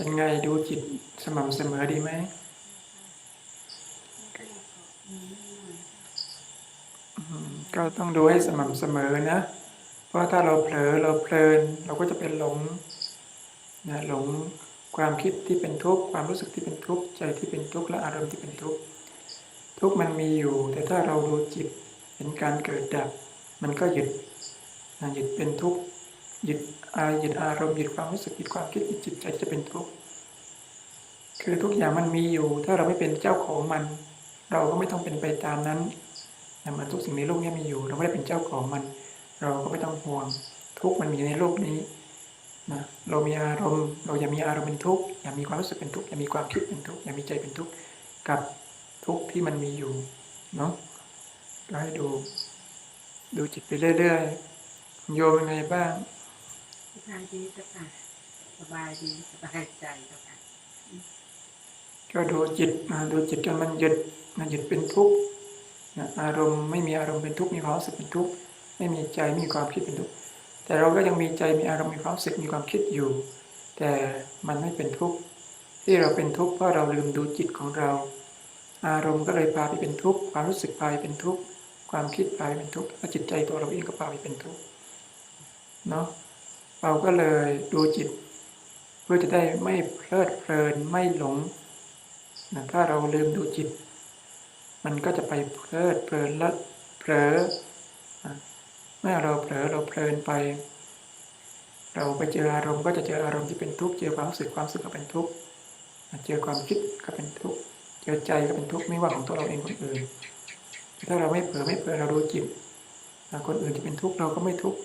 เป็นไงดูจิตสม่ำเสมอดีไหมก็ต้องดูให้สม่ำเสมอนะ เพราะถ้าเราเผลอเราเพลิน เราก็จะเป็นหลงนะหลงความคิดที่เป็นทุกข์ความรู้สึกที่เป็นทุกข์ใจที่เป็นทุกข์และอารมณ์ที่เป็นทุกข์ทุกข์มันมีอยู่ แต่ถ้าเราดูจิตเห็นการเกิดดับ มันก็หยุดนะหยุดเป็นทุกข์ หยุดอาหยุดอารมณ์หยุดความรู้สึกหยุดความคิดหยุดจิตใจที่จะเป็นทุกข์คือทุกอย่างมันมีอยู่ ถ้าเราไม่เป็นเจ้าของมัน เราก็ไม่ต้องเป็นไปตามนั้นนะมันทุกสิ่งในโลกนี้มีอยู่ เราไม่ได้เป็นเจ้าของมัน เราก็ไม่ต้องห่วง ทุกข์มันมีในโลกนี้นะเรามีอารมณ์ เราอย่ามีอารมณ์เป็นทุกข์อย่ามีความรู้สึกเป็นทุกข์อย่ามีความคิดเป็นทุกข์อย่ามีใจเป็นทุกข์กับทุกข์ที่มันมีอยู่เนาะก็ให้ดู ดูจิตไปเรื่อยๆโยมเป็นไงบ้าง สบายดีจ้ะค่ะสบายดีสบายใจจ้ะค่ะก็ดูจิตนะดูจิตจนมันหยุดมันหยุดเป็นทุกข์อารมณ์ไม่มีอารมณ์เป็นทุกข์มีความรู้สึกเป็นทุกข์ไม่มีใจไม่มีความคิดเป็นทุกข์แต่เราก็ยังมีใจมีอารมณ์มีความรู้สึกมีความคิดอยู่ แต่มันไม่เป็นทุกข์ที่เราเป็นทุกข์เพราะเราลืมดูจิตของเรา อารมณ์ก็เลยพาไปเป็นทุกข์ความรู้สึกพาไปเป็นทุกข์ความคิดพาไปเป็นทุกข์แล้วจิตใจตัวเราเองก็พาไปเป็นทุกข์เนาะ เราก็เลยดูจิต เพื่อจะได้ไม่เพลิดเพลินไม่หลงนะถ้าเราลืมดูจิต มันก็จะไปเพลิดเพลินและเผลอเมื่อเราเผลอเราเพลินไป เราไปเจออารมณ์ก็จะเจออารมณ์ที่เป็นทุกข์เจอความรู้สึกความรู้สึกก็เป็นทุกข์เจอความคิดก็เป็นทุกข์เจอใจก็เป็นทุกข์ไม่ว่าของตัวเราเองคนอื่นถ้าเราไม่เผลอไม่เผลอเราดูจิตคนอื่นที่เป็นทุกข์เราก็ไม่ทุกข์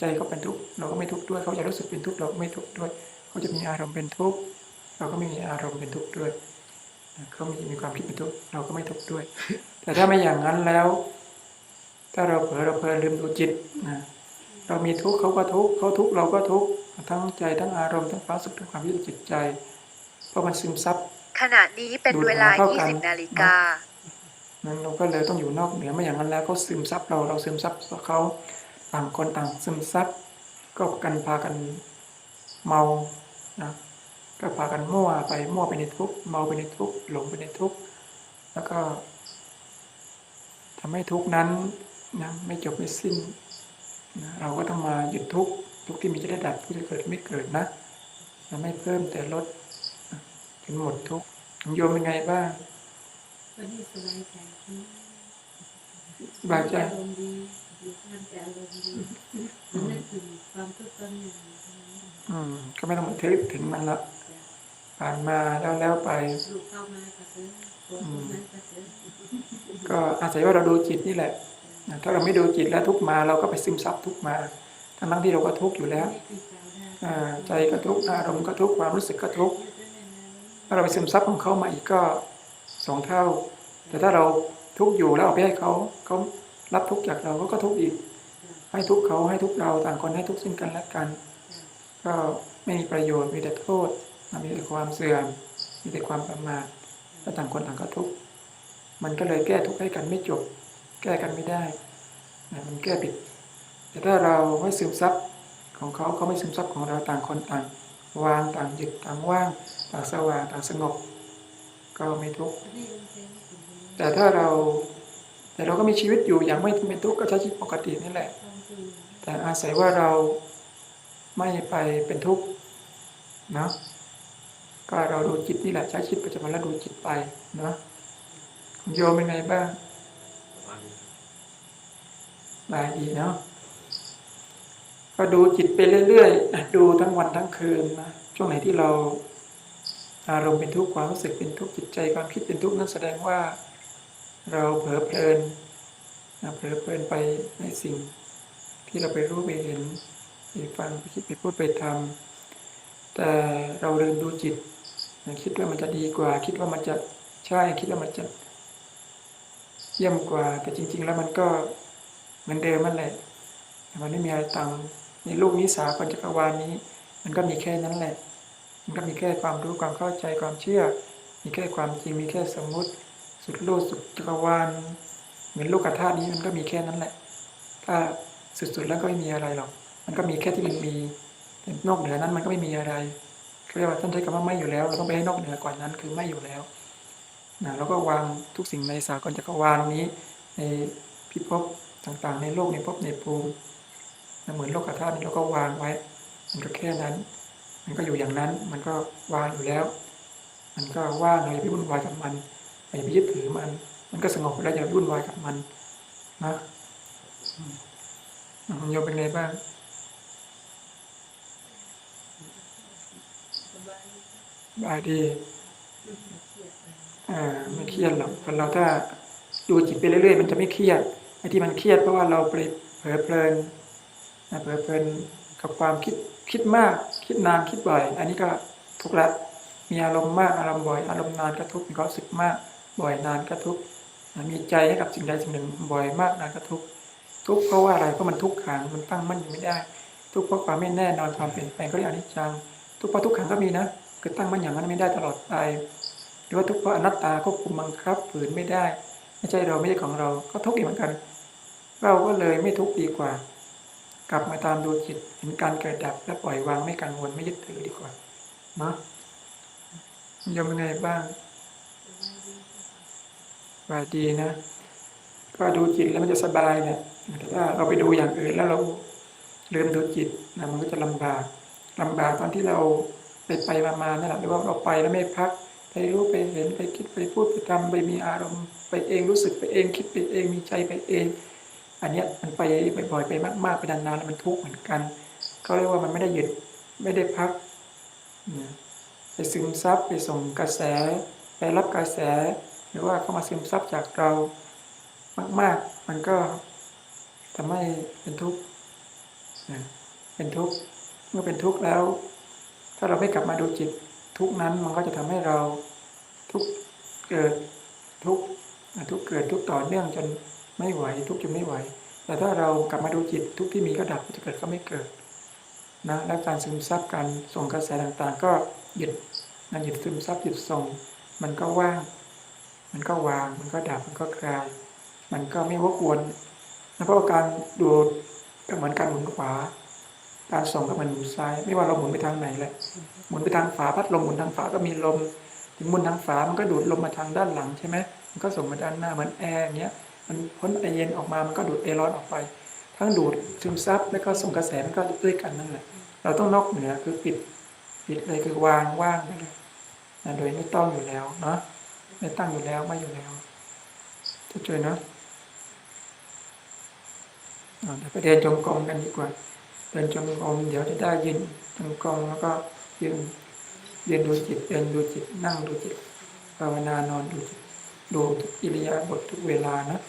ใจเขาเป็นทุกข์เราก็ไม่ทุกข์ด้วย เขาจะรู้สึกเป็นทุกข์เราก็ไม่ทุกข์ด้วย เขาจะมีอารมณ์เป็นทุกข์เราก็ไม่มีอารมณ์เป็นทุกข์ด้วย เขามีมีความคิดเป็นทุกข์เราก็ไม่ทุกข์ด้วย แต่ถ้าไม่อย่างนั้นแล้ว ถ้าเราเผลอเราเพลินลืมดูจิตนะเรามีทุกข์เขาก็ทุกข์เขาทุกข์เราก็ทุกข์ทั้งใจทั้งอารมณ์ทั้งความสุขทั้งความยึดจิตใจ เพราะมันซึมซับขณะนี้เป็นเวลาดูดหาเข้ากัน20 นาฬิกานั้นเราก็เลยต้องอยู่นอกเหนือไม่อย่างนั้นแล้วเขาซึมซับเราเราซึมซับเขา ต่างคนต่างซึมซับก็กันพากันเมานะก็พากันมั่วไปมั่วไปในทุกเมาไปในทุกหลงไปในทุกแล้วก็ทำให้ทุกนั้นนะไม่จบไม่สิ้นนะเราก็ต้องมาหยุดทุกทุกที่มีจะได้ดับทุกข์ที่เกิดไม่เกิดนะนะไม่เพิ่มแต่ลดจนหมดทุกโยมเป็นไงบ้างวันนี้สบายใจ บายใจอารมณ์ดีอยู่ท่ามใจอารมณ์ดีมันนึกถึงความทุกข์ตอนหนึ่งอืม ก็ไม่ต้องมาทึกถึงมันละผ่านมาแล้วแล้วไปลูกเข้ามาก็ซื้อตัวทุกนั้นก็ซื้อก็อาศัยว่าเราดูจิตนี่แหละนะถ้าเราไม่ดูจิตแล้วทุกข์มาเราก็ไปซึมซับทุกข์มาทั้งทั้งที่เราก็ทุกข์อยู่แล้วไม่ติดเจ้าได้อ่าใจก็ทุกข์อารมณ์ก็ทุกข์ความรู้สึกก็ทุกข์ถ้าเราไปซึมซับของเขามาอีกก็สองเท่า แต่ถ้าเรา ทุกอยู่แล้วเอาไปให้เขาเขารับทุกจากเราเขาก็ทุกอีก ให้ทุกเขาให้ทุกเราต่างคนให้ทุกซึ่งกันและกัน ก็ไม่มีประโยชน์มีแต่โทษมีแต่ความเสื่อม มีแต่ความประมาทแล้วต่างคนต่างก็ทุกมันก็เลยแก้ทุกให้กันไม่จบ แก้กันไม่ได้มันแก้ผิด แต่ถ้าเราไม่ซึมซับของเขาเขาไม่ซึมซับของเราต่างคนต่างวางต่างหยุดต่างว่าง ต่างสว่างต่างสงบ ก็ไม่ทุกข์แต่ถ้าเราแต่เราก็มีชีวิตอยู่อย่างไม่เป็นทุกข์ก็ใช้ชีวิตปกตินี่แหละ แต่อาศัยว่าเราไม่ไปเป็นทุกข์นะก็เราดูจิตนี่แหละใช้ชีวิตประจำวันแล้วดูจิตไปนะคุณโยมเป็นไงบ้างบายดีเนาะก็ดูจิตไปเรื่อยๆดูทั้งวันทั้งคืนนะช่วงไหนที่เรา อารมณ์เป็นทุกข์ความรู้สึกเป็นทุกข์จิตใจความคิดเป็นทุกข์นั่นแสดงว่า เราเผลอเพลินเผลอเพลินไปในสิ่ง ที่เราไปรู้ไปเห็นไปฟังไปคิดไปพูดไปทำแต่เราลืมดูจิตคิดว่ามันจะดีกว่า คิดว่ามันจะใช่คิดว่ามันจะเยี่ยมกว่า แต่จริง ๆ แล้วมันก็เหมือนเดิมมันแหละมันไม่มีอะไรต่างในโลกนี้สากลจักรวาลนี้ มันก็มีแค่นั้นแหละ มันก็มีแค่ความรู้ความเข้าใจความเชื่อ มีแค่ความจริงมีแค่สมมุติ สุดโลกสุดจักรวาลเหมือนโลกธาตุนี้มันก็มีแค่นั้นแหละ ถ้าสุดๆแล้วก็ไม่มีอะไรหรอก มันก็มีแค่ที่มันมีแต่นอกเหนือนั้นมันก็ไม่มีอะไรเรียกว่าท่านใช้คำว่าไม่อยู่แล้ว เราต้องไปให้นอกเหนือกว่านั้นคือไม่อยู่แล้วนะแล้วก็วางทุกสิ่งในสากลจักรวาลนี้ ในพิภพต่างๆ ในโลกในภพในภูมินะเหมือนโลกธาตุนี้เราก็วางไว้ มันก็แค่นั้น มันก็อยู่อย่างนั้น มันก็วางอยู่แล้ว มันก็ว่างเราอย่าไปวุ่นวายกับมันอย่าไปยึดถือมัน มันก็สงบแล้วอย่าไปวุ่นวายกับมันนะมอืมโยมเป็นไงบ้างบายดีอ่าไม่เครียดหรอกคนเราถ้าดูจิตไปเรื่อยๆ มันจะไม่เครียดไอ้ที่มันเครียดเพราะว่าเราไปเผลอเพลินเผลอเพลิน กับความคิดคิดมากคิดนานคิดบ่อย อันนี้ก็ทุกข์ละมีอารมณ์มากอารมณ์บ่อย อารมณ์นานก็ทุกข์มีความรู้สึกมากบ่อยนานก็ทุกข์มีใจให้กับสิ่งใดสิ่งหนึ่งบ่อยมากนานก็ทุกข์ทุกข์เพราะว่าอะไรเพราะมันทุกขังมันตั้งมั่นอยู่ไม่ได้ ทุกข์เพราะความไม่แน่นอนความเปลี่ยนแปลงก็เรียกอนิจจัง ทุกข์เพราะทุกขังก็มีนะคือตั้งมั่นอย่างนั้นไม่ได้ตลอดไปหรือว่าทุกข์เพราะอนัตตาควบคุมบังคับฝืนไม่ได้ ไม่ใช่เราไม่ใช่ของเราก็ทุกข์อีกเหมือนกัน เราก็เลยไม่ทุกข์ดีกว่า กลับมาตามดูจิตเห็นการเกิดดับและปล่อยวางไม่กังวลไม่ยึดถือดีกว่าเนาะยมเป็นไงบ้างสบายดีนะ ก็ดูจิตแล้วมันจะสบายเนี่ยแต่ถ้าเราไปดูอย่างอื่นแล้วเราลืมดูจิตนะมันก็จะลำบากลำบากตอนที่เราไปไปมามานั่นแหละหรือว่าเราไปแล้วไม่พัก ไปรู้ไปเห็นไปคิดไปพูดไปทำไปมีอารมณ์ไปเองรู้สึกไปเองคิดไปเองมีใจไปเอง อันนี้มันไปบ่อยๆไปมากๆไปนานๆแล้วมันทุกข์เหมือนกันเขาเรียกว่ามันไม่ได้หยุดไม่ได้พักไปซึมซับไปส่งกระแส ไปรับกระแส หรือว่าเข้ามาซึมซับจากเรามาก ๆ มันก็ทำให้เป็นทุกข์เป็นทุกข์เมื่อเป็นทุกข์แล้ว ถ้าเราไม่กลับมาดูจิตทุกนั้นมันก็จะทำให้เราทุกเกิดทุกทุกเกิดทุกต่อเนื่องจน ไม่ไหวทุกจนไม่ไหว แต่ถ้าเรากลับมาดูจิตทุกที่มีก็ดับจะเกิดก็ไม่เกิดนะและการซึมซับการส่งกระแสต่างๆ ก็หยุดนะหยุดซึมซับหยุดส่ง มันก็ว่าง มันก็วาง มันก็ดับมันก็คลาย มันก็ไม่วกวนนะเพราะการดูก็เหมือนการหมุนขวา การส่งก็เหมือนหมุนซ้าย ไม่ว่าเราหมุนไปทางไหนแหละหมุนไปทางฝาพัดลมหมุนทางฝาก็มีลมถึงหมุนทางฝามันก็ดูดลมมาทางด้านหลังใช่ไหมมันก็ส่งมาด้านหน้าเหมือนแอร์เงี้ย มันพ้นไอเย็นออกมามันก็ดูดไอร้อนออกไป ทั้งดูดซึมซับแล้วก็ส่งกระแสมันก็ด้วยกันนั่นแหละเราต้องนอกเหนือคือปิดปิดเลยคือวางว่างไปเลยนะโดยไม่ต้องอยู่แล้วเนาะไม่ตั้งอยู่แล้วไม่อยู่แล้วจะช่วยเนาะเดี๋ยวไปเดินจงกรมกันดีกว่าเดินจงกรมเดี๋ยวจะได้ยืนจงกรมแล้วก็ยืนยืนดูจิตเดินดูจิตนั่งดูจิตภาวนานอนดูจิตดูทุกอิริยาบถทุกเวลานะ